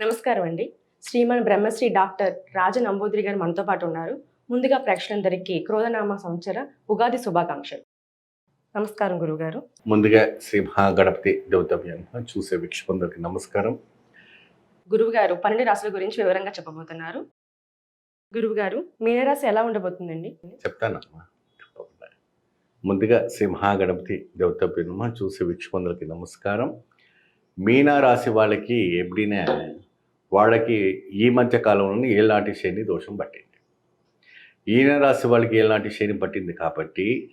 నమస్కారం అండి శ్రీమన్ బ్రహ్మశ్రీ డాక్టర్ రాజ నంబూదిరి గారు మనతో పాటు ఉన్నారు. ముందుగా ప్రేక్షకులందరికీ క్రోధనామ సంవత్సర ఉగాది శుభాకాంక్షలు. నమస్కారం గురుగారు. ముందుగా శ్రీ మహాగణపతి చూసే వీక్షకులందరికీ నమస్కారం. గురువు గారు పన్నెండు రాశుల గురించి వివరంగా చెప్పబోతున్నారు. గురువు గారు మీనరాశి ఎలా ఉండబోతుందండి? చెప్తానమ్మా తప్పకుండా. ముందుగా శ్రీ మహాగణపతి దేవతవ్యం చూసే వీక్షకులందరికీ నమస్కారం. మీనా రాశి వాళ్ళకి ఎప్పుడైనా వాళ్ళకి ఈ మధ్య కాలంలో ఏలాంటి శని దోషం పట్టింది. ఈయన రాశి వాళ్ళకి ఏలాంటి శని పట్టింది కాబట్టి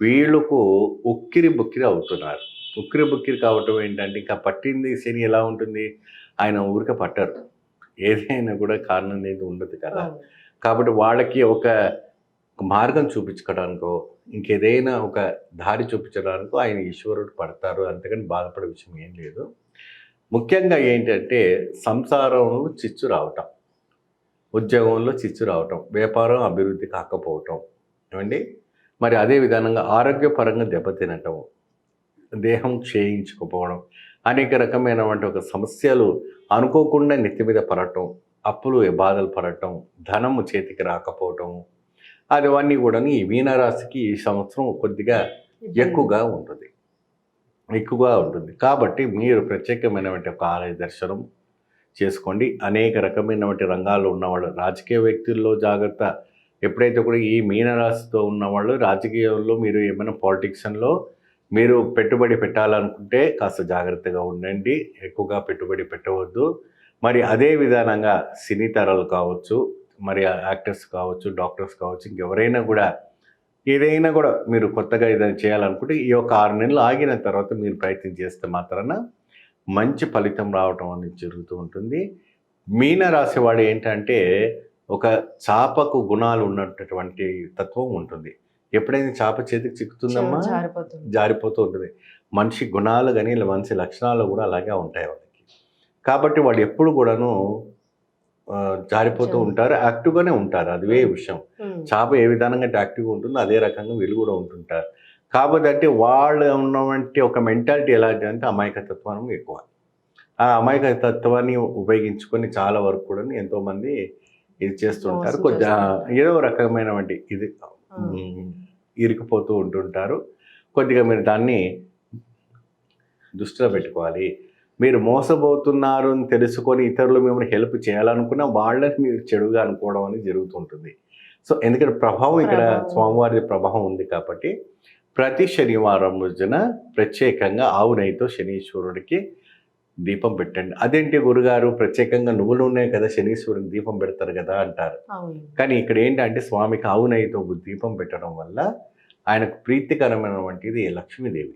వీళ్ళకు ఉక్కిరి బుక్కిరి అవుతున్నారు. ఉక్కిరి బుక్కిరి కావటం ఏంటంటే ఇంకా పట్టింది శని ఎలా ఉంటుంది? ఆయన ఊరిక పట్టరు. ఏదైనా కూడా కారణం అనేది ఉండదు కదా. కాబట్టి వాళ్ళకి ఒక ఒక మార్గం చూపించుకోవడానికో ఇంకేదైనా ఒక దారి చూపించడానికో ఆయన ఈశ్వరుడు పడతారు. అంతేకాని బాధపడే విషయం ఏం లేదు. ముఖ్యంగా ఏంటంటే సంసారంలో చిచ్చు రావటం ఉద్యోగంలో చిచ్చు రావటం వ్యాపారం అభివృద్ధి కాకపోవటం ఏమండి? మరి అదే విధానంగా ఆరోగ్యపరంగా దెబ్బతినటం దేహం క్షయించుకుపోవడం అనేక రకమైనటువంటి ఒక సమస్యలు అనుకోకుండా నెత్తి మీద పడటం అప్పులు బాధలు పడటం ధనము చేతికి రాకపోవటం అది అవన్నీ కూడా ఈ మీనరాశికి ఈ సంవత్సరం కొద్దిగా ఎక్కువగా ఉంటుంది. ఎక్కువగా ఉంటుంది. కాబట్టి మీరు ప్రత్యేకమైనటువంటి ఒక ఆలయ దర్శనం చేసుకోండి. అనేక రకమైనటువంటి రంగాల్లో ఉన్నవాళ్ళు రాజకీయ వ్యక్తుల్లో జాగ్రత్త. ఎప్పుడైతే కూడా ఈ మీనరాశితో ఉన్నవాళ్ళు రాజకీయంలో మీరు ఏమైనా పాలిటిక్స్లో మీరు పెట్టుబడి పెట్టాలనుకుంటే కాస్త జాగ్రత్తగా ఉండండి. ఎక్కువగా పెట్టుబడి పెట్టవద్దు. మరి అదే విధానంగా సినీ తరాలు కావచ్చు మరి యాక్టర్స్ కావచ్చు డాక్టర్స్ కావచ్చు ఇంకెవరైనా కూడా ఏదైనా కూడా మీరు కొత్తగా ఏదైనా చేయాలనుకుంటే ఈ యొక్క ఆరు నెలలు ఆగిన తర్వాత మీరు ప్రయత్నం చేస్తే మాత్రాన మంచి ఫలితం రావటం అనేది జరుగుతూ ఉంటుంది. మీన రాశివాడు ఏంటంటే ఒక చాపకు గుణాలు ఉన్నటువంటి తత్వం ఉంటుంది. ఎప్పుడైనా చాప చేతికి చిక్కుతుందమ్మా? జారిపోతూ ఉంటుంది. మనిషి గుణాలు కానీ మనిషి లక్షణాలు కూడా అలాగే ఉంటాయి వాళ్ళకి. కాబట్టి వాళ్ళు ఎప్పుడు కూడాను జారిపోతూ ఉంటారు. యాక్టివ్గానే ఉంటారు. అది విషయం. చేప ఏ విధానంగా యాక్టివ్గా ఉంటుందో అదే రకంగా వీళ్ళు కూడా ఉంటుంటారు. కాబట్టి అంటే వాళ్ళు ఉన్నటువంటి ఒక మెంటాలిటీ ఎలాంటి అంటే అమాయకతత్వం ఎక్కువ. ఆ అమాయకతత్వాన్ని ఉపయోగించుకొని చాలా వరకు కూడా ఎంతోమంది ఇది చేస్తుంటారు. కొద్దిగా. ఏదో రకమైనటువంటి ఇది ఇరికిపోతూ ఉంటుంటారు. కొద్దిగా మీరు దాన్ని దృష్టిలో పెట్టుకోవాలి. మీరు మోసపోతున్నారు అని తెలుసుకొని ఇతరులు మిమ్మల్ని హెల్ప్ చేయాలనుకున్న వాళ్ళని మీరు చెడుగా అనుకోవడం అనేది జరుగుతుంటుంది. సో ఎందుకంటే ప్రభావం ఇక్కడ. స్వామివారి ప్రభావం ఉంది కాబట్టి ప్రతి శనివారం రోజున ప్రత్యేకంగా ఆవు నెయ్యితో శనీశ్వరుడికి దీపం పెట్టండి. అదేంటి గురుగారు? ప్రత్యేకంగా నువ్వులు ఉన్నాయి కదా శనీశ్వరుడికి దీపం పెడతారు కదా అంటారు. కానీ ఇక్కడ ఏంటంటే స్వామికి ఆవు నెయ్యితో దీపం పెట్టడం వల్ల ఆయనకు ప్రీతికరమైనటువంటిది లక్ష్మీదేవి.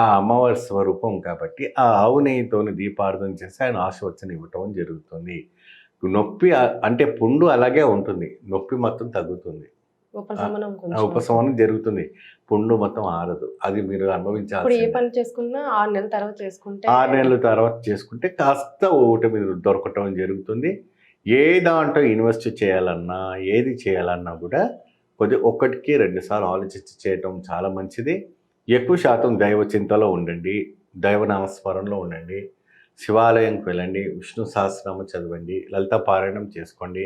ఆ అమ్మవారి స్వరూపం కాబట్టి ఆ ఆవు నెయ్యితోని దీపార్థన చేసి ఆయన ఆశవచ్చని ఇవ్వటం జరుగుతుంది. నొప్పి అంటే పుండు అలాగే ఉంటుంది. నొప్పి మొత్తం తగ్గుతుంది. ఉపశమనం జరుగుతుంది. పుండు మొత్తం ఆరదు. అది మీరు ఇప్పుడు ఏ పని చేసుకున్నా ఆరు నెలల తర్వాత చేసుకుంటే ఆరు నెలల తర్వాత చేసుకుంటే కాస్త ఓటు మీద దొరకటం జరుగుతుంది. ఏ దాంట్లో ఇన్వెస్ట్ చేయాలన్నా ఏది చేయాలన్నా కూడా కొద్ది ఒక్కటికి రెండు సార్లు ఆలోచించి చేయటం చాలా మంచిది. ఎక్కువ శాతం దైవ చింతలో ఉండండి దైవ నామస్మరణలో ఉండండి శివాలయంకి వెళ్ళండి విష్ణు సహస్రనామం చదవండి లలిత పారాయణం చేసుకోండి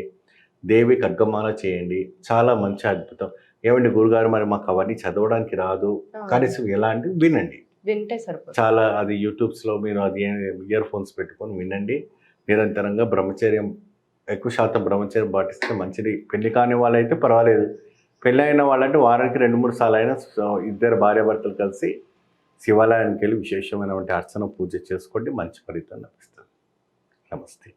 దేవి ఖడ్గమాల చేయండి. చాలా మంచి అద్భుతం. ఏమండి గురుగారు మరి మాకు అవన్నీ చదవడానికి రాదు. కనీసం ఎలాంటివి వినండి. వింటే సరిపోతుంది. చాలా అది యూట్యూబ్స్లో మీరు అది ఇయర్ ఫోన్స్ పెట్టుకొని వినండి. నిరంతరంగా బ్రహ్మచర్యం ఎక్కువ శాతం బ్రహ్మచర్యం పాటిస్తే మంచిది. పెళ్ళి కాని వాళ్ళైతే పర్వాలేదు. పెళ్ళైన వాళ్ళంటే వారానికి రెండు మూడు సార్లు అయినా ఇద్దరు భార్యాభర్తలు కలిసి శివాలయానికి వెళ్ళి విశేషమైనటువంటి అర్చన పూజ చేసుకోండి. మంచి ఫలితం లభిస్తుంది. నమస్తే.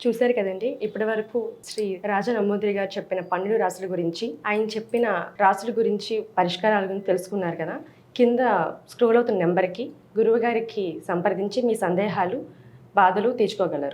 చూశారు కదండి ఇప్పటి వరకు శ్రీ రాజ నమ్మూదిరి గారు చెప్పిన పన్నెండు రాసుల గురించి ఆయన చెప్పిన రాసుల గురించి పరిష్కారాల గురించి తెలుసుకున్నారు కదా. కింద స్క్రోల్ అవుతున్న నెంబర్కి గురువుగారికి సంప్రదించి మీ సందేహాలు బాధలు తీర్చుకోగలరు.